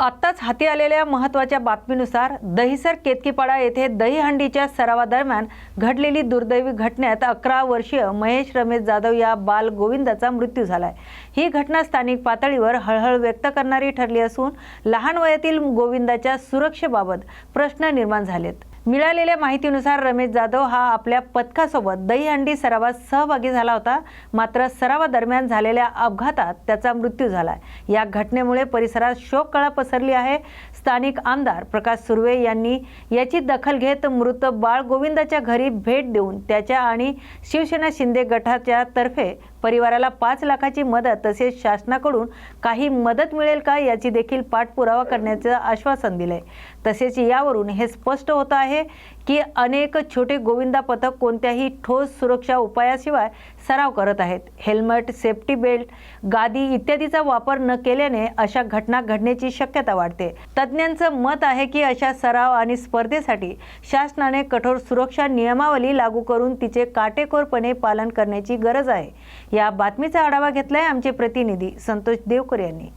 आत्ताच हाती आलेल्या महत्त्वाच्या बातमीनुसार दहिसर केतकीपाडा येथे दहीहंडीच्या सरावादरम्यान घडलेली दुर्दैवी घटनेत अकरा वर्षीय महेश रमेश जाधव या बाल गोविंदाचा मृत्यू झालाय. ही घटना स्थानिक पातळीवर हळहळ व्यक्त करणारी ठरली असून लहान वयातील गोविंदाच्या सुरक्षेबाबत प्रश्न निर्माण झालेत. मिळालेल्या माहितीनुसार रमेश जाधव हा आपल्या पथकासोबत दहीहंडी सरावात सहभागी झाला होता. मात्र सरावादरम्यान झालेल्या अपघातात त्याचा मृत्यू झाला या घटनेमुळे परिसरात शोककळा पसरली आहे. स्थानिक आमदार प्रकाश सुर्वे यांनी याची दखल घेत मृत बाळ गोविंदाच्या घरी भेट देऊन त्याच्या आणि शिवसेना शिंदे गटाच्या तर्फे परिवाराला पाच लाखाची मदत तसेच शासनाकडून काही मदत मिळेल का याची देखील पाठपुरावा करण्याचं आश्वासन दिलंय. तसेच यावरून हे स्पष्ट होत आहे की अनेक छोटे गोविंदा पथक कोणत्याही ठोस सुरक्षा उपायाशिवाय सराव करत आहेत. हेल्मेट सेफ्टी बेल्ट गादी इत्यादीचा वापर न केल्याने अशा घटना घडण्याची शक्यता वाढते. तज्ज्ञांचं मत आहे की अशा सराव आणि स्पर्धेसाठी शासनाने कठोर सुरक्षा नियमावली लागू करून तिचे काटेकोरपणे पालन करण्याची गरज आहे. या बातमीचा आढावा घेतलाय आमचे प्रतिनिधी संतोष देवकर यांनी.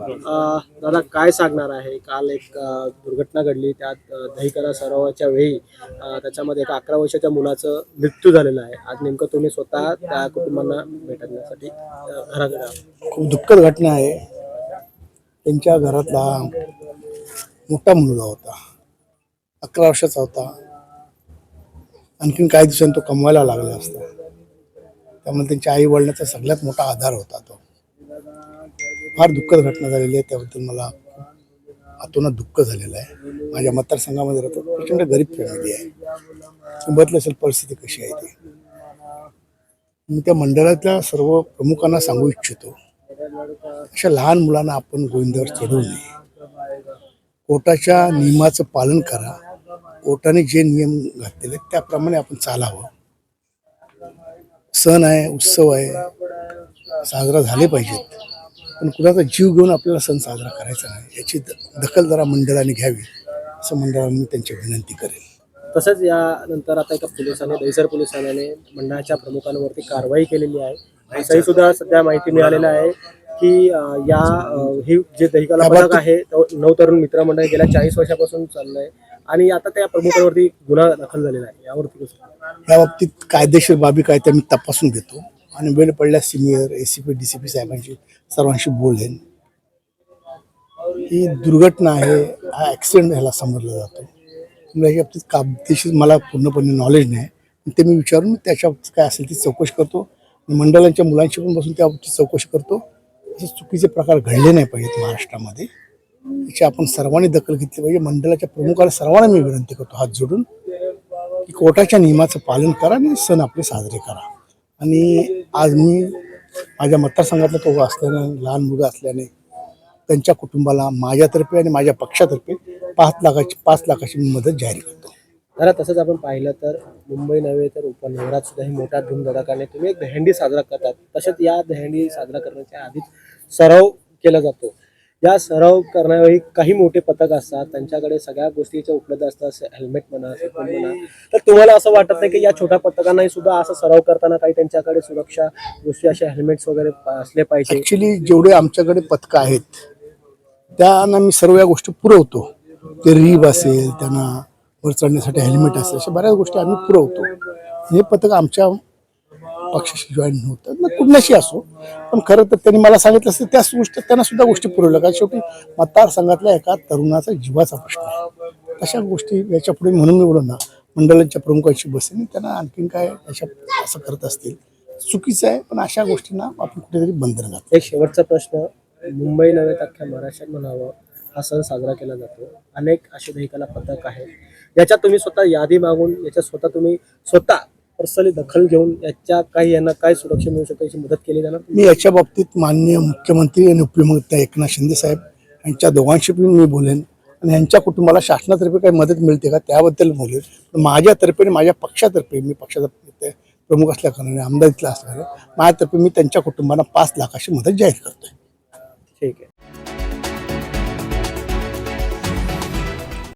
दादा काय सांगणार आहे? काल एक दुर्घटना घडली. त्यात दहीकरा सरावाच्या वेळी त्याच्यामध्ये एका अकरा वर्षाच्या मुलाचं मृत्यू झालेला आहे. आज नेमकं तुम्ही स्वतः त्या कुटुंबांना भेटण्यासाठी घराकडे खूप दुःखद घटना आहे. त्यांच्या घरातला मोठा मुलगा होता. अकरा वर्षाचा होता. आणखीन काही दिवसांनी तो कमवायला लागला असता. त्यामुळे त्यांच्या आई वडिलांचा सगळ्यात मोठा आधार होता तो. फार दुःखद घटना झालेली आहे. त्याबद्दल मला आतोनात दुःख झालेलं आहे. माझ्या मतदारसंघामध्ये राहतो प्रचंड गरीब फॅमिली आहे. मुंबईतली असेल परिस्थिती कशी आहे ती? मी त्या मंडळातल्या सर्व प्रमुखांना सांगू इच्छितो अशा लहान मुलांना आपण गोविंदावर चढवू नये. कोर्टाच्या नियमाचं पालन करा. कोर्टाने जे नियम घातलेले आहेत त्याप्रमाणे आपण चालावं. सण आहे उत्सव आहे. साजरा झाले पाहिजेत. पण कुणाचा जीव घेऊन आपल्याला सण साजरा करायचा नाही. याची दखल जरा मंडळाने घ्यावी असं मंडळाने मी त्यांची विनंती करेन. तसंच यानंतर आता एका पोलिसाने दहिसर पोलिसांनी मंडळाच्या प्रमुखांवरती कारवाई केलेली आहे. असंही सुद्धा सध्या माहिती मिळालेलं आहे की या हे जे दहिकाला पथक आहे तो नऊ तरुण मित्रमंडळ गेल्या चाळीस वर्षापासून चाललंय आणि आता त्या प्रमुखांवरती गुन्हा दाखल झालेला आहे. यावरती या बाबतीत कायदेशीर बाबी काय त्या मी तपासून घेतो. आणि वेळ पडल्यास senior A C P D C P साहेबांशी सर्वांशी बोलेन. ही दुर्घटना आहे हा ॲक्सिडेंट ह्याला समजला जातो. याच्या बाबतीत काबदेशीर मला पूर्णपणे नॉलेज नाही. ते मी विचारून त्याच्या बाबतीत काय असेल ती चौकशी करतो. आणि मंडळांच्या मुलांशी पण बसून त्या बाबतीत चौकशी करतो. असे चुकीचे प्रकार घडले नाही पाहिजेत महाराष्ट्रामध्ये. याची आपण सर्वांनी दखल घेतली पाहिजे. मंडळाच्या प्रमुखाला सर्वांना मी विनंती करतो हात जोडून की कोर्टाच्या नियमाचं पालन करा आणि सण आपले साजरे करा. आणि आज मी माझ्या मतदारसंघातला तो असल्याने लहान मुलं असल्याने त्यांच्या कुटुंबाला माझ्यातर्फे आणि माझ्या पक्षातर्फे पाच लाखाची पाच लाखाची मी मदत जाहीर करतो. जरा तसंच आपण पाहिलं तर मुंबई नव्हे तर उपनगरात सुद्धा हे मोठ्या धूमधडाकाने तुम्ही एक दहंडी साजरा करतात. तसेच या दहंडी साजरा करण्याच्या आधीच सराव केला जातो. या सराव करण्यावेळी काही मोठे पथक असतात त्यांच्याकडे सगळ्या गोष्टीच्या उपलब्ध असतात हेल्मेट म्हणा म्हणा. तर तुम्हाला असं वाटत नाही की या छोट्या पथकांनाही सुद्धा असं सराव करताना काही त्यांच्याकडे सुरक्षा गोष्टी अशा हेल्मेट्स वगैरे असले पाहिजे? ॲक्च्युली जेवढे आमच्याकडे पथकं आहेत त्यांना मी सर्व या गोष्टी पुरवतो. ते रीब असेल त्यांना वर चढण्यासाठी हेल्मेट असेल अशा बऱ्याच गोष्टी आम्ही पुरवतो. हे पथक आमच्या पक्षाशी जॉईन होतात ना कुठल्याशी असो. पण खरं तर त्यांनी मला सांगितलं असतं त्याच गोष्टी त्यांना सुद्धा गोष्टी पुरवल्या. कारण शेवटी मतदारसंघातल्या एका तरुणाचा जीवाचा प्रश्न आहे. तशा गोष्टी याच्यापुढे म्हणून मी बोललो ना मंडळांच्या प्रमुखांशी बसेन त्यांना आणखीन काय याच्या असं करत असतील. चुकीचं आहे पण अशा गोष्टींना आपण कुठेतरी बंधन घातलं एक शेवटचा प्रश्न मुंबई नव्हे तर अख्ख्या महाराष्ट्रात म्हणावं हा सण साजरा केला जातो. अनेक असे दहिकाला पथक आहेत याच्यात तुम्ही स्वतः यादी मागून याच्यात स्वतः तुम्ही स्वतः पर्सनली दखल घेऊन याच्या काही यांना काय सुरक्षा मिळू शकते याची मदत केली जाणार? मी याच्या बाबतीत माननीय मुख्यमंत्री आणि उपमुख्यमंत्री एकनाथ शिंदे साहेब यांच्या दोघांशी पण मी बोलेन. आणि यांच्या कुटुंबाला शासनातर्फे काही मदत मिळते का त्याबद्दल बोलेन. पण माझ्यातर्फे आणि माझ्या पक्षातर्फे मी पक्षाचा ते प्रमुख असल्या कारणाने आमदार इथला असल्याने माझ्यातर्फे मी त्यांच्या कुटुंबाला पाच लाखाची मदत जाहीर करतोय. ठीक आहे.